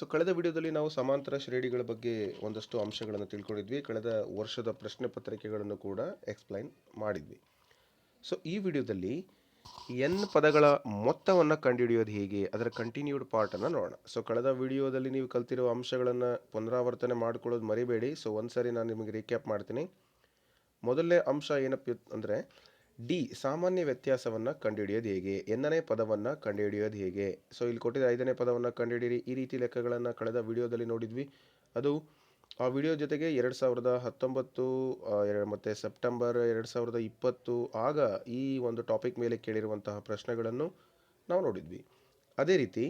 So ಕಳೆದ ವಿಡಿಯೋದಲ್ಲಿ ನಾವು ಸಮಾಂತರ ಶ್ರೇಣಿಗಳ ಬಗ್ಗೆ ಒಂದಷ್ಟು ಅಂಶಗಳನ್ನು ತಿಳ್ಕೊಂಡಿದ್ವಿ. ಕಳೆದ ವರ್ಷದ ಪ್ರಶ್ನೆ ಪತ್ರಿಕೆಗಳನ್ನು ಕೂಡ ಎಕ್ಸ್ಪ್ಲೈನ್ ಮಾಡಿದ್ವಿ. ಸೊ ಈ ವಿಡಿಯೋದಲ್ಲಿ ಎನ್ ಪದಗಳ ಮೊತ್ತವನ್ನು ಕಂಡುಹಿಡಿಯೋದು ಹೇಗೆ? ಅದರ ಕಂಟಿನ್ಯೂಡ್ ಪಾರ್ಟನ್ನು ನೋಡೋಣ. ಸೊ ಕಳೆದ ವಿಡಿಯೋದಲ್ಲಿ ನೀವು ಕಲ್ತಿರುವ ಅಂಶಗಳನ್ನು ಪುನರಾವರ್ತನೆ ಮಾಡ್ಕೊಳ್ಳೋದು ಮರಿಬೇಡಿ. ಸೊ ಒಂದ್ಸರಿ ನಾನು ನಿಮಗೆ ರೀಕ್ಯಾಪ್ ಮಾಡ್ತೀನಿ. ಮೊದಲನೇ ಅಂಶ ಏನಪ್ಪ ಅಂದರೆ ಡಿ ಸಾಮಾನ್ಯ ವ್ಯತ್ಯಾಸವನ್ನು ಕಂಡುಹಿಡಿಯೋದು ಹೇಗೆ? ಎನ್ನನೇ ಪದವನ್ನು ಕಂಡುಹಿಡಿಯೋದು ಹೇಗೆ? ಸೊ ಇಲ್ಲಿ ಕೊಟ್ಟಿದ್ದ ಐದನೇ ಪದವನ್ನು ಕಂಡುಹಿಡಿಯಿರಿ. ಈ ರೀತಿ ಲೆಕ್ಕಗಳನ್ನು ಕಳೆದ ವಿಡಿಯೋದಲ್ಲಿ ನೋಡಿದ್ವಿ. ಅದು ಆ ವಿಡಿಯೋ ಜೊತೆಗೆ ಎರಡು ಸಾವಿರದ ಹತ್ತೊಂಬತ್ತು ಮತ್ತು ಸೆಪ್ಟೆಂಬರ್ ಎರಡು ಸಾವಿರದ ಇಪ್ಪತ್ತು ಆಗ ಈ ಒಂದು ಟಾಪಿಕ್ ಮೇಲೆ ಕೇಳಿರುವಂತಹ ಪ್ರಶ್ನೆಗಳನ್ನು ನಾವು ನೋಡಿದ್ವಿ. ಅದೇ ರೀತಿ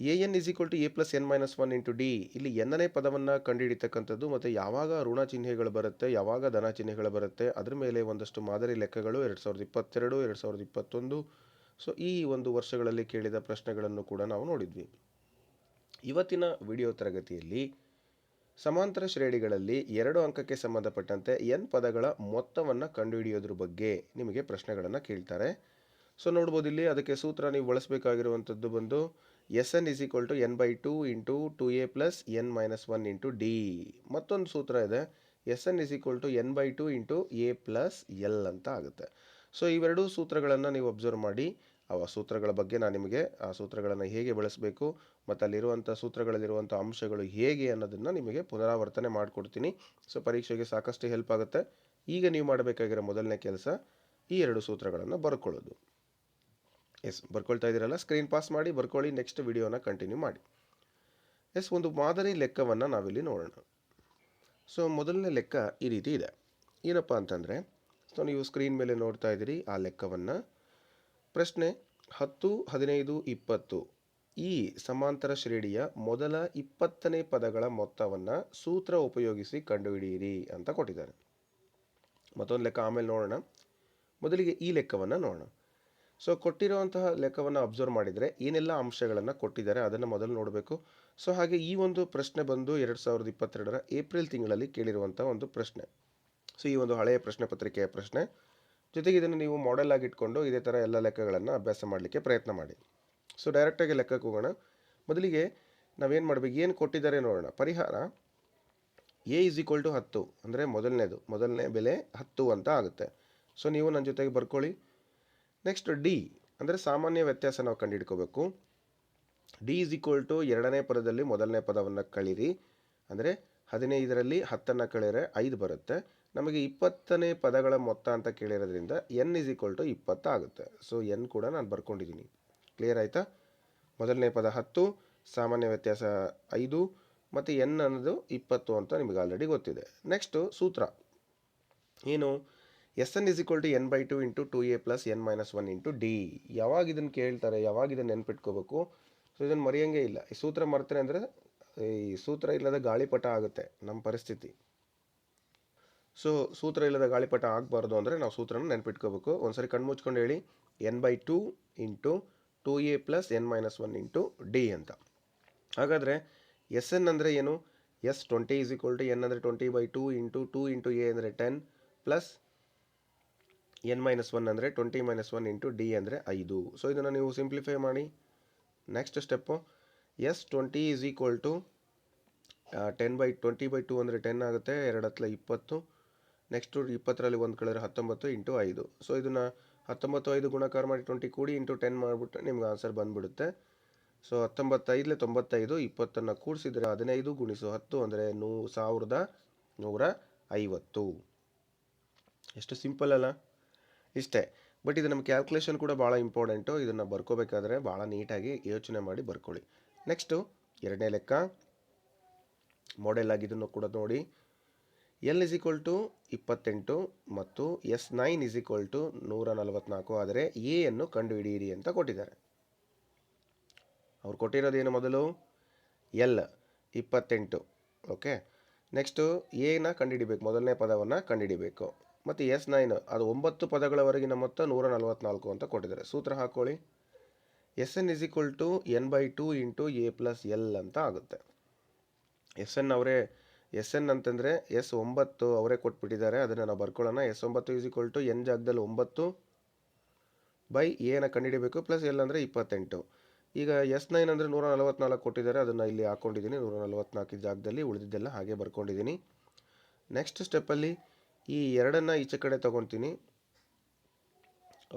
A N is equal to A plus N minus one into D ಇಲ್ಲಿ ಎನ್ನನೇ ಪದವನ್ನು ಕಂಡುಹಿಡಿತಕ್ಕಂಥದ್ದು ಮತ್ತು ಯಾವಾಗ ಋಣ ಚಿಹ್ನೆಗಳು ಬರುತ್ತೆ, ಯಾವಾಗ ಧನ ಚಿಹ್ನೆಗಳು ಬರುತ್ತೆ, ಅದ್ರ ಮೇಲೆ ಒಂದಷ್ಟು ಮಾದರಿ ಲೆಕ್ಕಗಳು ಎರಡು ಸಾವಿರದ ಇಪ್ಪತ್ತೆರಡು, ಎರಡು ಸಾವಿರದ ಇಪ್ಪತ್ತೊಂದು. ಸೊ ಈ ಒಂದು ವರ್ಷಗಳಲ್ಲಿ ಕೇಳಿದ ಪ್ರಶ್ನೆಗಳನ್ನು ಕೂಡ ನಾವು ನೋಡಿದ್ವಿ. ಇವತ್ತಿನ ವಿಡಿಯೋ ತರಗತಿಯಲ್ಲಿ ಸಮಾಂತರ ಶ್ರೇಣಿಗಳಲ್ಲಿ ಎರಡು ಅಂಕಕ್ಕೆ ಸಂಬಂಧಪಟ್ಟಂತೆ ಎನ್ ಪದಗಳ ಮೊತ್ತವನ್ನು ಕಂಡುಹಿಡಿಯೋದ್ರ ಬಗ್ಗೆ ನಿಮಗೆ ಪ್ರಶ್ನೆಗಳನ್ನು ಕೇಳ್ತಾರೆ. ಸೊ ನೋಡ್ಬೋದು ಇಲ್ಲಿ ಅದಕ್ಕೆ ಸೂತ್ರ ನೀವು ಬಳಸಬೇಕಾಗಿರುವಂಥದ್ದು ಬಂದು S N is equal to N by two into two A plus N minus one into D ಮತ್ತೊಂದು ಸೂತ್ರ ಇದೆ. S N is equal to N by two into A plus L ಅಂತ ಆಗುತ್ತೆ. ಸೊ ಇವೆರಡೂ ಸೂತ್ರಗಳನ್ನು ನೀವು ಅಬ್ಸರ್ವ್ ಮಾಡಿ. ಆ ಸೂತ್ರಗಳ ಬಗ್ಗೆ ನಾನು ನಿಮಗೆ ಆ ಸೂತ್ರಗಳನ್ನು ಹೇಗೆ ಬಳಸಬೇಕು ಮತ್ತು ಅಲ್ಲಿರುವಂಥ ಸೂತ್ರಗಳಲ್ಲಿರುವಂಥ ಅಂಶಗಳು ಹೇಗೆ ಅನ್ನೋದನ್ನು ನಿಮಗೆ ಪುನರಾವರ್ತನೆ ಮಾಡಿಕೊಡ್ತೀನಿ. ಸೊ ಪರೀಕ್ಷೆಗೆ ಸಾಕಷ್ಟು ಹೆಲ್ಪ್ ಆಗುತ್ತೆ. ಈಗ ನೀವು ಮಾಡಬೇಕಾಗಿರೋ ಮೊದಲನೇ ಕೆಲಸ ಈ ಎರಡು ಸೂತ್ರಗಳನ್ನು ಬರ್ಕೊಳ್ಳೋದು. ಎಸ್, ಬರ್ಕೊಳ್ತಾ ಇದ್ದೀರಲ್ಲ? ಸ್ಕ್ರೀನ್ ಪಾಸ್ ಮಾಡಿ, ಬರ್ಕೊಳ್ಳಿ ನೆಕ್ಸ್ಟ್ ವಿಡಿಯೋನ ಕಂಟಿನ್ಯೂ ಮಾಡಿ. ಎಸ್, ಒಂದು ಮಾದರಿ ಲೆಕ್ಕವನ್ನು ನಾವಿಲ್ಲಿ ನೋಡೋಣ. ಸೊ ಮೊದಲನೇ ಲೆಕ್ಕ ಈ ರೀತಿ ಇದೆ. ಏನಪ್ಪ ಅಂತಂದರೆ, ಸೊ, ನೀವು ಸ್ಕ್ರೀನ್ ಮೇಲೆ ನೋಡ್ತಾ ಇದ್ದೀರಿ ಆ ಲೆಕ್ಕವನ್ನು. ಪ್ರಶ್ನೆ, ಹತ್ತು, ಹದಿನೈದು, ಇಪ್ಪತ್ತು. ಈ ಸಮಾಂತರ ಶ್ರೇಣಿಯ ಮೊದಲ ಇಪ್ಪತ್ತನೇ ಪದಗಳ ಮೊತ್ತವನ್ನು ಸೂತ್ರ ಉಪಯೋಗಿಸಿ ಕಂಡುಹಿಡಿಯಿರಿ ಅಂತ ಕೊಟ್ಟಿದ್ದಾರೆ. ಮತ್ತೊಂದು ಲೆಕ್ಕ ಆಮೇಲೆ ನೋಡೋಣ. ಮೊದಲಿಗೆ ಈ ಲೆಕ್ಕವನ್ನು ನೋಡೋಣ. ಸೊ ಕೊಟ್ಟಿರುವಂತಹ ಲೆಕ್ಕವನ್ನು ಅಬ್ಸರ್ವ್ ಮಾಡಿದರೆ ಏನೆಲ್ಲ ಅಂಶಗಳನ್ನು ಕೊಟ್ಟಿದ್ದಾರೆ ಅದನ್ನು ಮೊದಲು ನೋಡಬೇಕು. ಸೊ ಹಾಗೆ ಈ ಒಂದು ಪ್ರಶ್ನೆ ಬಂದು ಎರಡು ಸಾವಿರದ ಇಪ್ಪತ್ತೆರಡರ ಏಪ್ರಿಲ್ ತಿಂಗಳಲ್ಲಿ ಕೇಳಿರುವಂಥ ಒಂದು ಪ್ರಶ್ನೆ. ಸೊ ಈ ಒಂದು ಹಳೆಯ ಪ್ರಶ್ನೆ ಪತ್ರಿಕೆಯ ಪ್ರಶ್ನೆ. ಜೊತೆಗೆ ಇದನ್ನು ನೀವು ಮಾಡೆಲ್ ಆಗಿ ಇಟ್ಕೊಂಡು ಇದೇ ಥರ ಎಲ್ಲ ಲೆಕ್ಕಗಳನ್ನು ಅಭ್ಯಾಸ ಮಾಡಲಿಕ್ಕೆ ಪ್ರಯತ್ನ ಮಾಡಿ. ಸೊ ಡೈರೆಕ್ಟಾಗಿ ಲೆಕ್ಕಕ್ಕೆ ಹೋಗೋಣ. ಮೊದಲಿಗೆ ನಾವೇನು ಮಾಡಬೇಕು? ಏನು ಕೊಟ್ಟಿದ್ದಾರೆ ನೋಡೋಣ. ಪರಿಹಾರ ಎ ಇಸ್ ಈಕ್ವಲ್ ಟು ಹತ್ತು ಅಂದರೆ ಮೊದಲನೇದು. ಮೊದಲನೇ ಬೆಲೆ ಹತ್ತು ಅಂತ ಆಗುತ್ತೆ. ಸೊ ನೀವು ನನ್ನ ಜೊತೆಗೆ ಬರ್ಕೊಳ್ಳಿ. ನೆಕ್ಸ್ಟ್ ಡಿ ಅಂದರೆ ಸಾಮಾನ್ಯ ವ್ಯತ್ಯಾಸ ನಾವು ಕಂಡುಹಿಡ್ಕೋಬೇಕು. ಡಿ ಇಸ್ ಈಕ್ವಲ್ ಟು ಎರಡನೇ ಪದದಲ್ಲಿ ಮೊದಲನೇ ಪದವನ್ನು ಕಳೀರಿ. ಅಂದರೆ ಹದಿನೈದರಲ್ಲಿ ಹತ್ತನ್ನು ಕಳೆದರೆ ಐದು ಬರುತ್ತೆ. ನಮಗೆ ಇಪ್ಪತ್ತನೇ ಪದಗಳ ಮೊತ್ತ ಅಂತ ಕೇಳಿರೋದ್ರಿಂದ ಎನ್ ಇಸ್ ಈಕ್ವಲ್ ಟು ಇಪ್ಪತ್ತಾಗುತ್ತೆ ಸೊ ಎನ್ ಕೂಡ ನಾನು ಬರ್ಕೊಂಡಿದ್ದೀನಿ ಕ್ಲಿಯರ್ ಆಯಿತಾ? ಮೊದಲನೇ ಪದ ಹತ್ತು, ಸಾಮಾನ್ಯ ವ್ಯತ್ಯಾಸ ಐದು, ಮತ್ತು ಎನ್ ಅನ್ನೋದು ಇಪ್ಪತ್ತು ಅಂತ ನಿಮಗೆ ಆಲ್ರೆಡಿ ಗೊತ್ತಿದೆ. ನೆಕ್ಸ್ಟು ಸೂತ್ರ. ಏನು? S N is equal to N by two into two A plus N minus one into D ಯಾವಾಗ ಇದನ್ನು ಕೇಳ್ತಾರೆ, ಯಾವಾಗ ಇದನ್ನು ನೆನ್ಪಿಟ್ಕೋಬೇಕು? ಸೊ ಇದನ್ನು ಮರೆಯೋಂಗೇ ಇಲ್ಲ. ಈ ಸೂತ್ರ ಮರ್ತಾರೆ ಅಂದರೆ, ಈ ಸೂತ್ರ ಇಲ್ಲದ ಗಾಳಿಪಟ ಆಗುತ್ತೆ ನಮ್ಮ ಪರಿಸ್ಥಿತಿ. ಸೊ ಸೂತ್ರ ಇಲ್ಲದ ಗಾಳಿಪಟ ಆಗಬಾರ್ದು ಅಂದರೆ ನಾವು ಸೂತ್ರನ ನೆನ್ಪಿಟ್ಕೋಬೇಕು. ಒಂದ್ಸರಿ ಕಣ್ಣು ಮುಚ್ಕೊಂಡು ಹೇಳಿ N by two into two A plus N minus one into D ಅಂತ. ಹಾಗಾದರೆ ಎಸ್ ಎನ್ ಅಂದರೆ ಏನು? S twenty is equal to N ಅಂದರೆ twenty by two into two into A ಅಂದರೆ ten plus N minus one ಅಂದರೆ twenty minus one into D ಅಂದರೆ ಐದು. So ಇದನ್ನು ನೀವು ಸಿಂಪ್ಲಿಫೈ ಮಾಡಿ. Next step S twenty is equal to ten by twenty by two ಅಂದರೆ ten ಆಗುತ್ತೆ, ಎರಡು ಹತ್ತಲ ಇಪ್ಪತ್ತು. ನೆಕ್ಸ್ಟು ಇಪ್ಪತ್ತರಲ್ಲಿ ಒಂದು ಕಳೆದ್ರೆ ಹತ್ತೊಂಬತ್ತು ಇಂಟು ಐದು. ಸೊ ಇದನ್ನು ಹತ್ತೊಂಬತ್ತು ಐದು ಗುಣಕಾರ ಮಾಡಿ ಟ್ವೆಂಟಿ ಕೂಡಿ ಇಂಟು ಟೆನ್ ಮಾಡಿಬಿಟ್ರೆ ನಿಮ್ಗೆ ಆನ್ಸರ್ ಬಂದುಬಿಡುತ್ತೆ. ಸೊ ಹತ್ತೊಂಬತ್ತೈದಲೆ ತೊಂಬತ್ತೈದು, ಇಪ್ಪತ್ತನ್ನು ಕೂಡಿಸಿದರೆ ಹದಿನೈದು ಗುಣಿಸು ಹತ್ತು ಅಂದರೆ ನೂ, ಸಾವಿರದ ನೂರ ಐವತ್ತು. ಎಷ್ಟು ಸಿಂಪಲ್ ಅಲ್ಲ? ಇಷ್ಟೇ. ಬಟ್ ಇದು ನಮ್ಮ ಕ್ಯಾಲ್ಕುಲೇಷನ್ ಕೂಡ ಭಾಳ ಇಂಪಾರ್ಟೆಂಟು ಇದನ್ನು ಬರ್ಕೋಬೇಕಾದ್ರೆ ಭಾಳ ನೀಟಾಗಿ ಯೋಚನೆ ಮಾಡಿ ಬರ್ಕೊಳ್ಳಿ. ನೆಕ್ಸ್ಟು ಎರಡನೇ ಲೆಕ್ಕ. ಮಾಡೆಲ್ ಆಗಿದ್ದನ್ನು ಕೂಡ ನೋಡಿ. ಎಲ್ ಇಸ್ ಈಕ್ವಲ್ ಟು ಇಪ್ಪತ್ತೆಂಟು ಮತ್ತು S nine is equal to ನೂರ ನಲವತ್ನಾಲ್ಕು ಆದರೆ ಎ ಅನ್ನು ಕಂಡುಹಿಡಿಯಿರಿ ಅಂತ ಕೊಟ್ಟಿದ್ದಾರೆ. ಅವ್ರು ಕೊಟ್ಟಿರೋದೇನು ಮೊದಲು? ಎಲ್ ಇಪ್ಪತ್ತೆಂಟು. ಓಕೆ ನೆಕ್ಸ್ಟು ಎನ ಕಂಡುಹಿಡಿಬೇಕು. ಮೊದಲನೇ ಪದವನ್ನು ಕಂಡುಹಿಡಿಬೇಕು. ಮತ್ತು ಎಸ್ ನೈನ್, ಅದು ಒಂಬತ್ತು ಪದಗಳವರೆಗಿನ ಮೊತ್ತ ನೂರ ನಲವತ್ನಾಲ್ಕು ಅಂತ ಕೊಟ್ಟಿದ್ದಾರೆ. ಸೂತ್ರ ಹಾಕ್ಕೊಳ್ಳಿ S N is equal to N by two into A plus L ಅಂತ ಆಗುತ್ತೆ. ಎಸ್ ಎನ್ ಅವರೇ, ಎಸ್ ಎನ್ ಅಂತಂದರೆ ಎಸ್ ಒಂಬತ್ತು ಅವರೇ ಕೊಟ್ಬಿಟ್ಟಿದ್ದಾರೆ. ಅದನ್ನು ನಾವು ಬರ್ಕೊಳ್ಳೋಣ. ಎಸ್ ಒಂಬತ್ತು ಇಸ್ ಈಕ್ವಲ್ ಟು ಎನ್ ಜಾಗದಲ್ಲಿ ಒಂಬತ್ತು ಬೈ ಎನ ಕಂಡುಹಿಡಬೇಕು. ಪ್ಲಸ್ ಎಲ್ ಅಂದರೆ ಇಪ್ಪತ್ತೆಂಟು. ಈಗ ಎಸ್ ನೈನ್ ಅಂದರೆ ನೂರ ನಲವತ್ನಾಲ್ಕು ಕೊಟ್ಟಿದ್ದಾರೆ. ಅದನ್ನು ಇಲ್ಲಿ ಹಾಕ್ಕೊಂಡಿದ್ದೀನಿ ನೂರ ನಲವತ್ನಾಲ್ಕು ಜಾಗದಲ್ಲಿ ಉಳಿದಿದ್ದೆಲ್ಲ ಹಾಗೆ ಬರ್ಕೊಂಡಿದ್ದೀನಿ. ನೆಕ್ಸ್ಟ್ ಸ್ಟೆಪ್ಪಲ್ಲಿ ಈ ಎರಡನ್ನು ಈಚೆ ಕಡೆ ತೊಗೊತೀನಿ.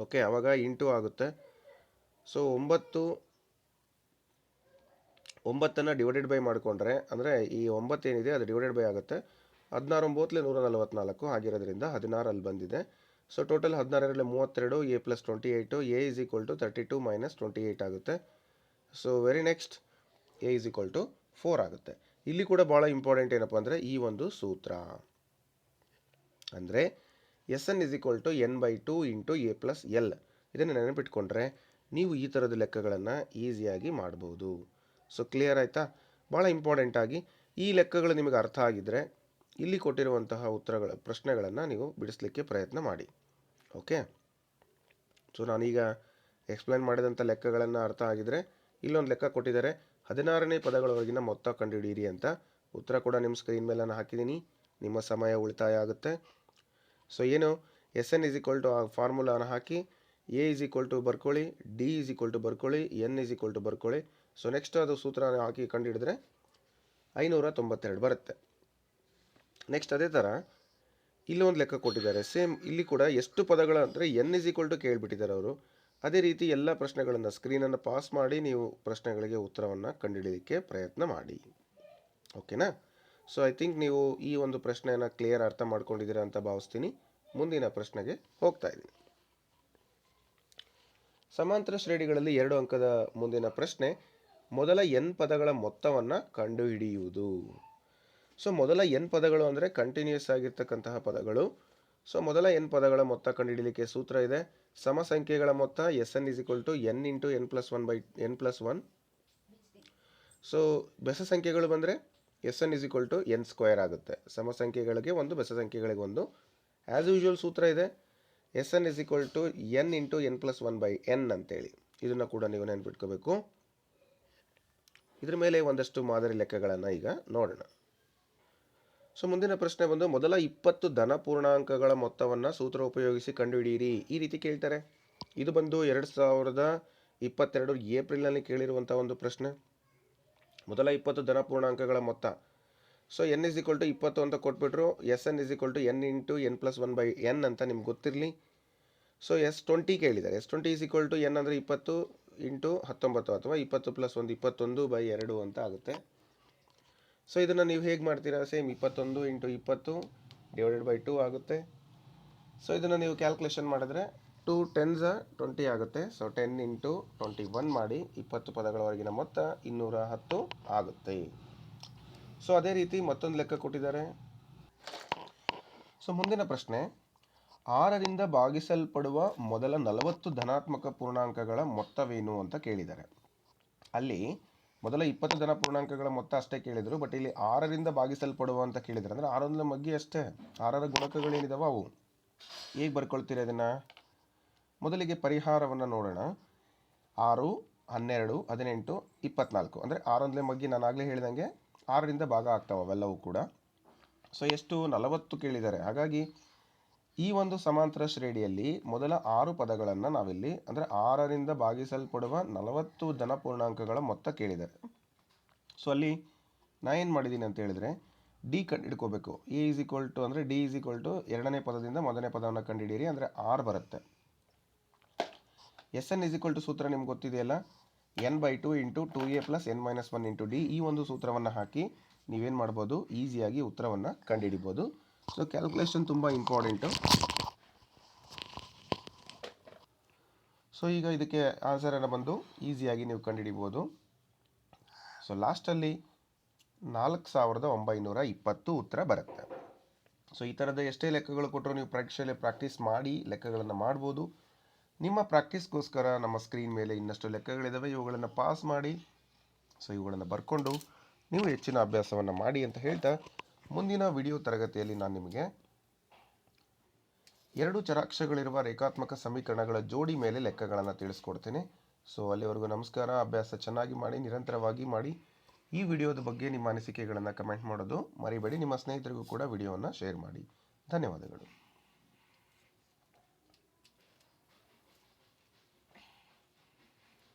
ಓಕೆ ಆವಾಗ ಇಂಟು ಆಗುತ್ತೆ. ಸೊ ಒಂಬತ್ತು, ಒಂಬತ್ತನ್ನು ಡಿವೈಡೆಡ್ ಬೈ ಮಾಡಿಕೊಂಡ್ರೆ, ಅಂದರೆ ಈ ಒಂಬತ್ತೇನಿದೆ ಅದು ಡಿವೈಡೆಡ್ ಬೈ ಆಗುತ್ತೆ. ಹದಿನಾರು ಒಂಬತ್ತಲೇ ನೂರ ನಲವತ್ನಾಲ್ಕು ಆಗಿರೋದ್ರಿಂದ ಹದಿನಾರಲ್ಲಿ ಬಂದಿದೆ. ಸೊ ಟೋಟಲ್ ಹದಿನಾರರಲ್ಲಿ ಮೂವತ್ತೆರಡು A plus twenty eight A is equal to thirty two minus twenty eight ಆಗುತ್ತೆ. So very next A is equal to four ಆಗುತ್ತೆ. ಇಲ್ಲಿ ಕೂಡ ಭಾಳ ಇಂಪಾರ್ಟೆಂಟ್ ಏನಪ್ಪ ಅಂದರೆ ಈ ಒಂದು ಸೂತ್ರ. ಅಂದರೆ S N is equal to N by two into A plus L ಇದನ್ನು ನೆನಪಿಟ್ಕೊಂಡ್ರೆ ನೀವು ಈ ಥರದ ಲೆಕ್ಕಗಳನ್ನು ಈಸಿಯಾಗಿ ಮಾಡ್ಬೋದು. ಸೊ ಕ್ಲಿಯರ್ ಆಯಿತಾ? ಭಾಳ ಇಂಪಾರ್ಟೆಂಟಾಗಿ ಈ ಲೆಕ್ಕಗಳು ನಿಮಗೆ ಅರ್ಥ ಆಗಿದ್ದರೆ ಇಲ್ಲಿ ಕೊಟ್ಟಿರುವಂತಹ ಉತ್ತರಗಳ, ಪ್ರಶ್ನೆಗಳನ್ನು ನೀವು ಬಿಡಿಸಲಿಕ್ಕೆ ಪ್ರಯತ್ನ ಮಾಡಿ. ಓಕೆ ಸೊ ನಾನೀಗ ಎಕ್ಸ್ಪ್ಲೈನ್ ಮಾಡಿದಂಥ ಲೆಕ್ಕಗಳನ್ನು ಅರ್ಥ ಆಗಿದರೆ ಇಲ್ಲೊಂದು ಲೆಕ್ಕ ಕೊಟ್ಟಿದ್ದಾರೆ. ಹದಿನಾರನೇ ಪದಗಳವರೆಗಿನ ಮೊತ್ತ ಕಂಡುಹಿಡಿಯಿರಿ ಅಂತ ಉತ್ತರ ಕೂಡ ನಿಮ್ಮ ಸ್ಕ್ರೀನ್ ಮೇಲೆ ನಾನು ಹಾಕಿದ್ದೀನಿ ನಿಮ್ಮ ಸಮಯ ಉಳಿತಾಯ ಆಗುತ್ತೆ. ಸೊ ಏನು S N is equal to ಆ ಫಾರ್ಮುಲಾನ ಹಾಕಿ ಎ ಇಸ್ ಈಕ್ವಲ್ ಟು ಬರ್ಕೊಳ್ಳಿ ಡಿ ಇಸ್ ಈಕ್ವಲ್ ಟು ಬರ್ಕೊಳ್ಳಿ ಎನ್ ಇಸ್ ಈಕ್ವಲ್ ಟು ಬರ್ಕೊಳ್ಳಿ ಸೊ ನೆಕ್ಸ್ಟ್ ಅದು ಸೂತ್ರ ಹಾಕಿ ಕಂಡುಹಿಡಿದ್ರೆ ಐನೂರ ತೊಂಬತ್ತೆರಡು ಬರುತ್ತೆ. ನೆಕ್ಸ್ಟ್ ಅದೇ ಥರ ಇಲ್ಲೊಂದು ಲೆಕ್ಕ ಕೊಟ್ಟಿದ್ದಾರೆ. ಸೇಮ್ ಇಲ್ಲಿ ಕೂಡ ಎಷ್ಟು ಪದಗಳು ಅಂದರೆ ಎನ್ ಇಸ್ ಈಕ್ವಲ್ ಟು ಕೇಳಿಬಿಟ್ಟಿದ್ದಾರೆ ಅವರು. ಅದೇ ರೀತಿ ಎಲ್ಲ ಪ್ರಶ್ನೆಗಳನ್ನು ಸ್ಕ್ರೀನನ್ನು ಪಾಸ್ ಮಾಡಿ ನೀವು ಪ್ರಶ್ನೆಗಳಿಗೆ ಉತ್ತರವನ್ನು ಕಂಡುಹಿಡಿಯಲಿಕ್ಕೆ ಪ್ರಯತ್ನ ಮಾಡಿ. ಓಕೆನಾ ಸೊ ಐ ಥಿಂಕ್ ನೀವು ಈ ಒಂದು ಪ್ರಶ್ನೆಯನ್ನು ಕ್ಲಿಯರ್ ಅರ್ಥ ಮಾಡ್ಕೊಂಡಿದ್ದೀರಾ ಅಂತ ಭಾವಿಸ್ತೀನಿ. ಮುಂದಿನ ಪ್ರಶ್ನೆಗೆ ಹೋಗ್ತಾ ಇದ್ದೀನಿ. ಸಮಾಂತರ ಶ್ರೇಣಿಗಳಲ್ಲಿ ಎರಡು ಅಂಕದ ಮುಂದಿನ ಪ್ರಶ್ನೆ, ಮೊದಲ ಎನ್ ಪದಗಳ ಮೊತ್ತವನ್ನು ಕಂಡುಹಿಡಿಯುವುದು. ಸೊ ಮೊದಲ ಎನ್ ಪದಗಳು ಅಂದರೆ ಕಂಟಿನ್ಯೂಸ್ ಆಗಿರ್ತಕ್ಕಂತಹ ಪದಗಳು. ಸೊ ಮೊದಲ ಎನ್ ಪದಗಳ ಮೊತ್ತ ಕಂಡುಹಿಡಲಿಕ್ಕೆ ಸೂತ್ರ ಇದೆ. ಸಮ ಸಂಖ್ಯೆಗಳ ಮೊತ್ತ S N is equal to N into N plus one by N plus one so ಬೆಸ ಸಂಖ್ಯೆಗಳು ಬಂದರೆ? S N is equal to N square ಆಗುತ್ತೆ. ಸಮ ಸಂಖ್ಯೆಗಳಿಗೆ ಒಂದು ಬೆಸ ಸಂಖ್ಯೆಗಳಿಗೆ ಒಂದು. ಆ್ಯಸ್ ಯೂಶುವಲ್ ಸೂತ್ರ ಇದೆ. S N is equal to N into N plus one by N ಅಂತೇಳಿ. ಇದನ್ನು ಕೂಡ ನೀವು ನೆನ್ಪಿಟ್ಕೋಬೇಕು. ಇದ್ರ ಮೇಲೆ ಒಂದಷ್ಟು ಮಾದರಿ ಲೆಕ್ಕಗಳನ್ನು ಈಗ ನೋಡೋಣ. ಸೊ, ಮುಂದಿನ ಪ್ರಶ್ನೆ ಬಂದು ಮೊದಲ ಇಪ್ಪತ್ತು ಧನ ಪೂರ್ಣಾಂಕಗಳ ಮೊತ್ತವನ್ನು ಸೂತ್ರ ಉಪಯೋಗಿಸಿ ಕಂಡುಹಿಡಿಯಿರಿ. ಈ ರೀತಿ ಕೇಳ್ತಾರೆ. ಇದು ಬಂದು ಎರಡು ಸಾವಿರದ ಇಪ್ಪತ್ತೆರಡು ಏಪ್ರಿಲ್ನಲ್ಲಿ ಕೇಳಿರುವಂಥ ಒಂದು ಪ್ರಶ್ನೆ. ಮೊದಲ ಇಪ್ಪತ್ತು ಧನ ಪೂರ್ಣಾಂಕಗಳ ಮೊತ್ತ. So N is equal to ಇಪ್ಪತ್ತು ಅಂತ ಕೊಟ್ಬಿಟ್ರು. S N is equal to N into N plus one by N ಅಂತ ನಿಮ್ಗೆ ಗೊತ್ತಿರಲಿ. ಸೊ ಎಸ್ ಟ್ವೆಂಟಿ ಕೇಳಿದ್ದಾರೆ. S twenty is equal to N ಅಂದರೆ ಇಪ್ಪತ್ತು ಇಂಟು ಹತ್ತೊಂಬತ್ತು ಅಥವಾ ಇಪ್ಪತ್ತು ಪ್ಲಸ್ ಒಂದು, ಇಪ್ಪತ್ತೊಂದು ಬೈ ಎರಡು ಅಂತ ಆಗುತ್ತೆ. ಸೊ ಇದನ್ನು ನೀವು ಹೇಗೆ ಮಾಡ್ತೀರಾ? ಸೇಮ್ ಇಪ್ಪತ್ತೊಂದು ಇಂಟು ಇಪ್ಪತ್ತು ಡಿವೈಡೆಡ್ ಬೈ ಟೂ ಆಗುತ್ತೆ. ಸೊ ಇದನ್ನು ನೀವು ಕ್ಯಾಲ್ಕುಲೇಷನ್ ಮಾಡಿದ್ರೆ ಟು ಟೆನ್ಸ ಟ್ವೆಂಟಿ ಆಗುತ್ತೆ. So ten into twenty one ಮಾಡಿ ಇಪ್ಪತ್ತು ಪದಗಳವರೆಗಿನ ಮೊತ್ತ ಇನ್ನೂರ ಹತ್ತು ಆಗುತ್ತೆ. ಸೊ ಅದೇ ರೀತಿ ಮತ್ತೊಂದು ಲೆಕ್ಕ ಕೊಟ್ಟಿದ್ದಾರೆ. ಸೊ ಮುಂದಿನ ಪ್ರಶ್ನೆ. ಆರರಿಂದ ಭಾಗಿಸಲ್ಪಡುವ ಮೊದಲ ನಲವತ್ತು ಧನಾತ್ಮಕ ಪೂರ್ಣಾಂಕಗಳ ಮೊತ್ತವೇನು ಅಂತ ಕೇಳಿದ್ದಾರೆ. ಅಲ್ಲಿ ಮೊದಲ ಇಪ್ಪತ್ತು ಧನ ಪೂರ್ಣಾಂಕಗಳ ಮೊತ್ತ ಅಷ್ಟೇ ಕೇಳಿದರು ಬಟ್ ಇಲ್ಲಿ ಆರರಿಂದ ಭಾಗಿಸಲ್ಪಡುವ ಅಂತ ಕೇಳಿದ್ದಾರೆ. ಅಂದರೆ ಆರೊಂದರ ಮಗ್ಗಿ ಅಷ್ಟೇ. ಆರರ ಗುಣಕಗಳೇನಿದಾವೆ ಅವು? ಹೇಗೆ ಬರ್ಕೊಳ್ತೀರಿ ಇದನ್ನು ಮೊದಲಿಗೆ ಪರಿಹಾರವನ್ನು ನೋಡೋಣ. ಆರು, ಹನ್ನೆರಡು, ಹದಿನೆಂಟು, ಇಪ್ಪತ್ನಾಲ್ಕು. ಅಂದರೆ ಆರೊಂದಲೇ ಮಗ್ಗಿ ನಾನು ಆಗಲೇ ಹೇಳಿದಂಗೆ ಆರರಿಂದ ಭಾಗ ಆಗ್ತಾವೆ ಅವೆಲ್ಲವೂ ಕೂಡ. ಸೊ ಎಷ್ಟು? ನಲವತ್ತು ಕೇಳಿದ್ದಾರೆ. ಹಾಗಾಗಿ ಈ ಒಂದು ಸಮಾಂತರ ಶ್ರೇಣಿಯಲ್ಲಿ ಮೊದಲ ಆರು ಪದಗಳನ್ನು ನಾವಿಲ್ಲಿ ಅಂದರೆ ಆರರಿಂದ ಭಾಗಿಸಲ್ಪಡುವ ನಲವತ್ತು ಧನ ಪೂರ್ಣಾಂಕಗಳ ಮೊತ್ತ ಕೇಳಿದ್ದಾರೆ. ಸೊ ಅಲ್ಲಿ ನಾನು ಏನು ಮಾಡಿದ್ದೀನಿ ಅಂತ ಹೇಳಿದರೆ ಡಿ ಕಂಡು ಹಿಡ್ಕೋಬೇಕು ಎ ಈಸ್ ಈಕ್ವಲ್ ಟು ಅಂದರೆ ಡಿ ಈಸ್ ಈಕ್ವಲ್ ಟು ಎರಡನೇ ಪದದಿಂದ ಮೊದಲನೇ ಪದವನ್ನು ಕಂಡುಹಿಡಿಯಿರಿ ಅಂದರೆ ಆರ್ ಬರುತ್ತೆ. ಎಸ್ ಎನ್ ಇಸ್ ಟು ಸೂತ್ರ ನಿಮ್ಗೆ ಗೊತ್ತಿದೆಯಲ್ಲ? N by two into two A plus N minus one into D ಈ ಒಂದು ಸೂತ್ರವನ್ನು ಹಾಕಿ ನೀವೇನು ಮಾಡ್ಬೋದು? ಈಸಿಯಾಗಿ ಉತ್ತರವನ್ನು ಕಂಡುಹಿಡಿಬೋದು ಸೊ ಕ್ಯಾಲ್ಕುಲೇಷನ್ ತುಂಬ ಇಂಪಾರ್ಟೆಂಟು ಸೊ ಈಗ ಇದಕ್ಕೆ ಆನ್ಸರನ್ನು ಬಂದು ಈಸಿಯಾಗಿ ನೀವು ಕಂಡುಹಿಡಿಬೋದು ಸೊ ಲಾಸ್ಟಲ್ಲಿ ನಾಲ್ಕು ಸಾವಿರದ ಒಂಬೈನೂರ ಇಪ್ಪತ್ತು ಉತ್ತರ ಬರುತ್ತೆ. ಸೊ ಈ ಥರದ ಎಷ್ಟೇ ಲೆಕ್ಕಗಳು ಕೊಟ್ಟರು ನೀವು ಪರೀಕ್ಷೆಯಲ್ಲಿ ಪ್ರಾಕ್ಟೀಸ್ ಮಾಡಿ ಲೆಕ್ಕಗಳನ್ನು ಮಾಡ್ಬೋದು. ನಿಮ್ಮ ಪ್ರಾಕ್ಟೀಸ್ಗೋಸ್ಕರ ನಮ್ಮ ಸ್ಕ್ರೀನ್ ಮೇಲೆ ಇನ್ನಷ್ಟು ಲೆಕ್ಕಗಳಿದ್ದಾವೆ ಇವುಗಳನ್ನು ಪಾಸ್ ಮಾಡಿ, ಸೊ ಇವುಗಳನ್ನು ಬರ್ಕೊಂಡು ನೀವು ಹೆಚ್ಚಿನ ಅಭ್ಯಾಸವನ್ನು ಮಾಡಿ ಅಂತ ಹೇಳ್ತಾ ಮುಂದಿನ ವಿಡಿಯೋ ತರಗತಿಯಲ್ಲಿ ನಾನು ನಿಮಗೆ ಎರಡು ಚರಾಕ್ಷಗಳಿರುವ ರೇಖಾತ್ಮಕ ಸಮೀಕರಣಗಳ ಜೋಡಿ ಮೇಲೆ ಲೆಕ್ಕಗಳನ್ನು ತಿಳಿಸ್ಕೊಡ್ತೇನೆ. ಸೊ ಅಲ್ಲಿವರೆಗೂ ನಮಸ್ಕಾರ. ಅಭ್ಯಾಸ ಚೆನ್ನಾಗಿ ಮಾಡಿ, ನಿರಂತರವಾಗಿ ಮಾಡಿ. ಈ ವಿಡಿಯೋದ ಬಗ್ಗೆ ನಿಮ್ಮ ಅನಿಸಿಕೆಗಳನ್ನು ಕಮೆಂಟ್ ಮಾಡೋದು ಮರಿಬೇಡಿ. ನಿಮ್ಮ ಸ್ನೇಹಿತರಿಗೂ ಕೂಡ ವಿಡಿಯೋವನ್ನು ಶೇರ್ ಮಾಡಿ. ಧನ್ಯವಾದಗಳು.